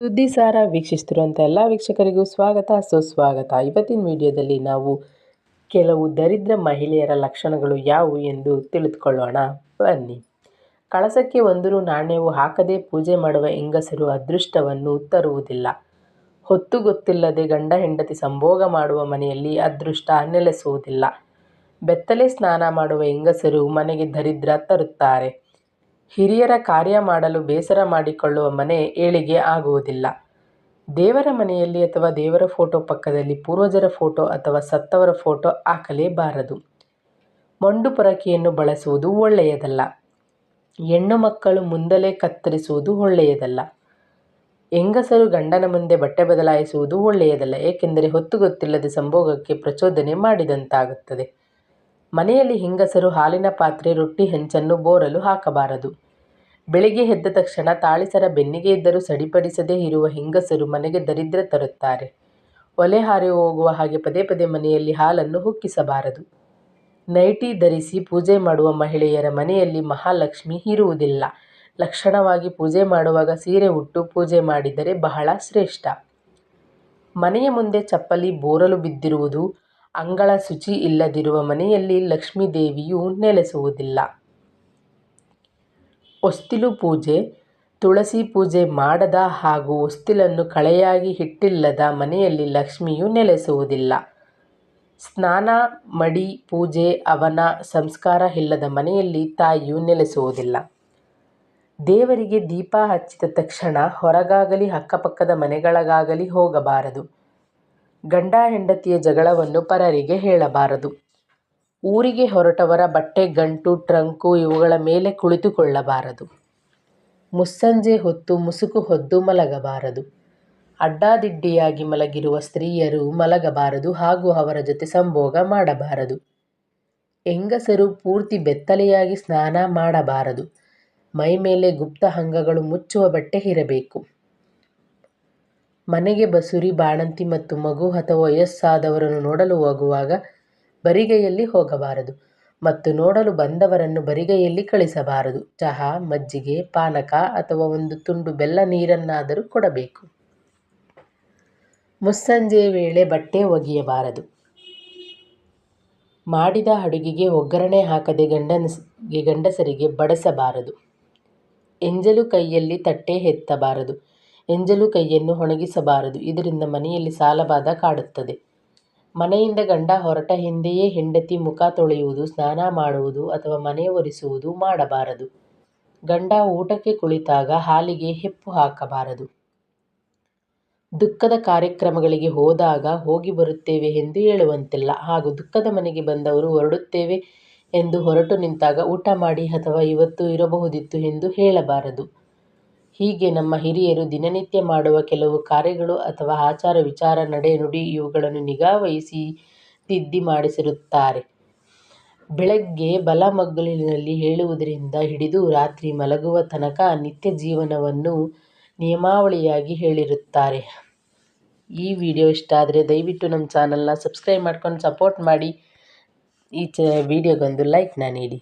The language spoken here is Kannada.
ಸುದ್ದಿ ಸಾರ ವೀಕ್ಷಿಸ್ತಿರುವಂಥ ಎಲ್ಲ ವೀಕ್ಷಕರಿಗೂ ಸ್ವಾಗತ. ಸುಸ್ವಾಗತ. ಇವತ್ತಿನ ವಿಡಿಯೋದಲ್ಲಿ ನಾವು ಕೆಲವು ದರಿದ್ರ ಮಹಿಳೆಯರ ಲಕ್ಷಣಗಳು ಯಾವುವು ಎಂದು ತಿಳಿದುಕೊಳ್ಳೋಣ. ಬನ್ನಿ. ಕಳಸಕ್ಕೆ ಒಂದು ನಾಣ್ಯವು ಹಾಕದೆ ಪೂಜೆ ಮಾಡುವ ಹೆಂಗಸರು ಅದೃಷ್ಟವನ್ನು ತರುವುದಿಲ್ಲ. ಹೊತ್ತು ಗೊತ್ತಿಲ್ಲದೆ ಗಂಡ ಹೆಂಡತಿ ಸಂಭೋಗ ಮಾಡುವ ಮನೆಯಲ್ಲಿ ಅದೃಷ್ಟ ನೆಲೆಸುವುದಿಲ್ಲ. ಬೆತ್ತಲೆ ಸ್ನಾನ ಮಾಡುವ ಹೆಂಗಸರು ಮನೆಗೆ ದರಿದ್ರ ತರುತ್ತಾರೆ. ಹಿರಿಯರ ಕಾರ್ಯ ಮಾಡಲು ಬೇಸರ ಮಾಡಿಕೊಳ್ಳುವ ಮನೆ ಏಳಿಗೆ ಆಗುವುದಿಲ್ಲ. ದೇವರ ಮನೆಯಲ್ಲಿ ಅಥವಾ ದೇವರ ಫೋಟೋ ಪಕ್ಕದಲ್ಲಿ ಪೂರ್ವಜರ ಫೋಟೋ ಅಥವಾ ಸತ್ತವರ ಫೋಟೋ ಹಾಕಲೇಬಾರದು. ಮಂಡು ಪೊರಕೆಯನ್ನು ಬಳಸುವುದು ಒಳ್ಳೆಯದಲ್ಲ. ಹೆಣ್ಣು ಮಕ್ಕಳು ಮುಂದಲೇ ಕತ್ತರಿಸುವುದು ಒಳ್ಳೆಯದಲ್ಲ. ಹೆಂಗಸರು ಗಂಡನ ಮುಂದೆ ಬಟ್ಟೆ ಬದಲಾಯಿಸುವುದು ಒಳ್ಳೆಯದಲ್ಲ, ಏಕೆಂದರೆ ಹೊತ್ತು ಗೊತ್ತಿಲ್ಲದೆ ಸಂಭೋಗಕ್ಕೆ ಪ್ರಚೋದನೆ ಮಾಡಿದಂತಾಗುತ್ತದೆ. ಮನೆಯಲ್ಲಿ ಹೆಂಗಸರು ಹಾಲಿನ ಪಾತ್ರೆ, ರೊಟ್ಟಿ, ಹೆಂಚನ್ನು ಬೋರಲು ಹಾಕಬಾರದು. ಬೆಳಿಗ್ಗೆ ಎದ್ದ ತಕ್ಷಣ ತಾಳಿಸರ ಬೆನ್ನಿಗೆ ಇದ್ದರೂ ಸಡಿಪಡಿಸದೇ ಇರುವ ಹೆಂಗಸರು ಮನೆಗೆ ದರಿದ್ರ ತರುತ್ತಾರೆ. ಒಲೆ ಹಾರಿ ಹೋಗುವ ಹಾಗೆ ಪದೇ ಪದೇ ಮನೆಯಲ್ಲಿ ಹಾಲನ್ನು ಹುಕ್ಕಿಸಬಾರದು. ನೈಟಿ ಧರಿಸಿ ಪೂಜೆ ಮಾಡುವ ಮಹಿಳೆಯರ ಮನೆಯಲ್ಲಿ ಮಹಾಲಕ್ಷ್ಮಿ ಇರುವುದಿಲ್ಲ. ಲಕ್ಷಣವಾಗಿ ಪೂಜೆ ಮಾಡುವಾಗ ಸೀರೆ ಉಟ್ಟು ಪೂಜೆ ಮಾಡಿದರೆ ಬಹಳ ಶ್ರೇಷ್ಠ. ಮನೆಯ ಮುಂದೆ ಚಪ್ಪಲಿ, ಬೋರಲು ಬಿದ್ದಿರುವುದು ಅಂಗಳ ಶುಚಿ ಇಲ್ಲದಿರುವ ಮನೆಯಲ್ಲಿ ಲಕ್ಷ್ಮೀ ದೇವಿಯು ನೆಲೆಸುವುದಿಲ್ಲ. ಹೊಸ್ತಿಲು ಪೂಜೆ, ತುಳಸಿ ಪೂಜೆ ಮಾಡದ ಹಾಗೂ ಹೊಸ್ತಿಲನ್ನು ಕಳೆಯಾಗಿ ಹಿಟ್ಟಿಲ್ಲದ ಮನೆಯಲ್ಲಿ ಲಕ್ಷ್ಮಿಯು ನೆಲೆಸುವುದಿಲ್ಲ. ಸ್ನಾನ, ಮಡಿ, ಪೂಜೆ ಅವನ ಸಂಸ್ಕಾರ ಇಲ್ಲದ ಮನೆಯಲ್ಲಿ ತಾಯಿಯು ನೆಲೆಸುವುದಿಲ್ಲ. ದೇವರಿಗೆ ದೀಪ ಹಚ್ಚಿದ ತಕ್ಷಣ ಹೊರಗಾಗಲಿ, ಅಕ್ಕಪಕ್ಕದ ಮನೆಗಳಿಗಾಗಲಿ ಹೋಗಬಾರದು. ಗಂಡ ಹೆಂಡತಿಯ ಜಗಳವನ್ನು ಪರರಿಗೆ ಹೇಳಬಾರದು. ಊರಿಗೆ ಹೊರಟವರ ಬಟ್ಟೆ, ಗಂಟು, ಟ್ರಂಕು ಇವುಗಳ ಮೇಲೆ ಕುಳಿತುಕೊಳ್ಳಬಾರದು. ಮುಸ್ಸಂಜೆ ಹೊತ್ತು ಮುಸುಕು ಹೊದ್ದು ಮಲಗಬಾರದು. ಅಡ್ಡಾದಿಡ್ಡಿಯಾಗಿ ಮಲಗಿರುವ ಸ್ತ್ರೀಯರು ಮಲಗಬಾರದು ಹಾಗೂ ಅವರ ಜೊತೆ ಸಂಭೋಗ ಮಾಡಬಾರದು. ಹೆಂಗಸರು ಪೂರ್ತಿ ಬೆತ್ತಲೆಯಾಗಿ ಸ್ನಾನ ಮಾಡಬಾರದು. ಮೈಮೇಲೆ ಗುಪ್ತ ಅಂಗಗಳು ಮುಚ್ಚುವ ಬಟ್ಟೆ ಇರಬೇಕು. ಮನೆಗೆ ಬಸುರಿ, ಬಾಣಂತಿ ಮತ್ತು ಮಗು ಅಥವಾ ವಯಸ್ಸಾದವರನ್ನು ನೋಡಲು ಹೋಗುವಾಗ ಬರಿಗೈಯಲ್ಲಿ ಹೋಗಬಾರದು ಮತ್ತು ನೋಡಲು ಬಂದವರನ್ನು ಬರಿಗೈಯಲ್ಲಿ ಕಳಿಸಬಾರದು. ಚಹಾ, ಮಜ್ಜಿಗೆ, ಪಾನಕ ಅಥವಾ ಒಂದು ತುಂಡು ಬೆಲ್ಲ ನೀರನ್ನಾದರೂ ಕೊಡಬೇಕು. ಮುಸ್ಸಂಜೆ ವೇಳೆ ಬಟ್ಟೆ ಒಗೆಯಬಾರದು. ಮಾಡಿದ ಅಡುಗೆಗೆ ಒಗ್ಗರಣೆ ಹಾಕದೆ ಗಂಡನಿಗೆ ಗಂಡಸರಿಗೆ ಬಡಿಸಬಾರದು. ಎಂಜಲು ಕೈಯಲ್ಲಿ ತಟ್ಟೆ ಎತ್ತಬಾರದು. ಎಂಜಲು ಕೈಯನ್ನು ಒಣಗಿಸಬಾರದು. ಇದರಿಂದ ಮನೆಯಲ್ಲಿ ಸಾಲಬಾಧ ಕಾಡುತ್ತದೆ. ಮನೆಯಿಂದ ಗಂಡ ಹೊರಟ ಹಿಂದೆಯೇ ಹೆಂಡತಿ ಮುಖ ತೊಳೆಯುವುದು, ಸ್ನಾನ ಮಾಡುವುದು ಅಥವಾ ಮನೆ ಒರೆಸುವುದು ಮಾಡಬಾರದು. ಗಂಡ ಊಟಕ್ಕೆ ಕುಳಿತಾಗ ಹಾಲಿಗೆ ಹೆಪ್ಪು ಹಾಕಬಾರದು. ದುಃಖದ ಕಾರ್ಯಕ್ರಮಗಳಿಗೆ ಹೋದಾಗ ಹೋಗಿ ಬರುತ್ತೇವೆ ಎಂದು ಹೇಳುವಂತಿಲ್ಲ. ಹಾಗೂ ದುಃಖದ ಮನೆಗೆ ಬಂದವರು ಹೊರಡುತ್ತೇವೆ ಎಂದು ಹೊರಟು ನಿಂತಾಗ ಊಟ ಮಾಡಿ ಅಥವಾ ಇವತ್ತು ಇರಬಹುದಿತ್ತು ಎಂದು ಹೇಳಬಾರದು. ಹೀಗೆ ನಮ್ಮ ಹಿರಿಯರು ದಿನನಿತ್ಯ ಮಾಡುವ ಕೆಲವು ಕಾರ್ಯಗಳು ಅಥವಾ ಆಚಾರ ವಿಚಾರ ನಡೆ ನುಡಿ ಇವುಗಳನ್ನು ನಿಗಾವಹಿಸಿ ತಿದ್ದಿ ಮಾಡಿಸಿರುತ್ತಾರೆ. ಬೆಳಗ್ಗೆ ಬಲ ಮಗ್ಗಲಿನಲ್ಲಿ ಹೇಳುವುದರಿಂದ ಹಿಡಿದು ರಾತ್ರಿ ಮಲಗುವ ತನಕ ನಿತ್ಯ ಜೀವನವನ್ನು ನಿಯಮಾವಳಿಯಾಗಿ ಹೇಳಿರುತ್ತಾರೆ. ಈ ವಿಡಿಯೋ ಇಷ್ಟ ಆದರೆ ದಯವಿಟ್ಟು ನಮ್ಮ ಚಾನಲ್ನ ಸಬ್ಸ್ಕ್ರೈಬ್ ಮಾಡ್ಕೊಂಡು ಸಪೋರ್ಟ್ ಮಾಡಿ. ಈ ಚ, ವಿಡಿಯೋಗೊಂದು ಲೈಕ್ನ ನೀಡಿ.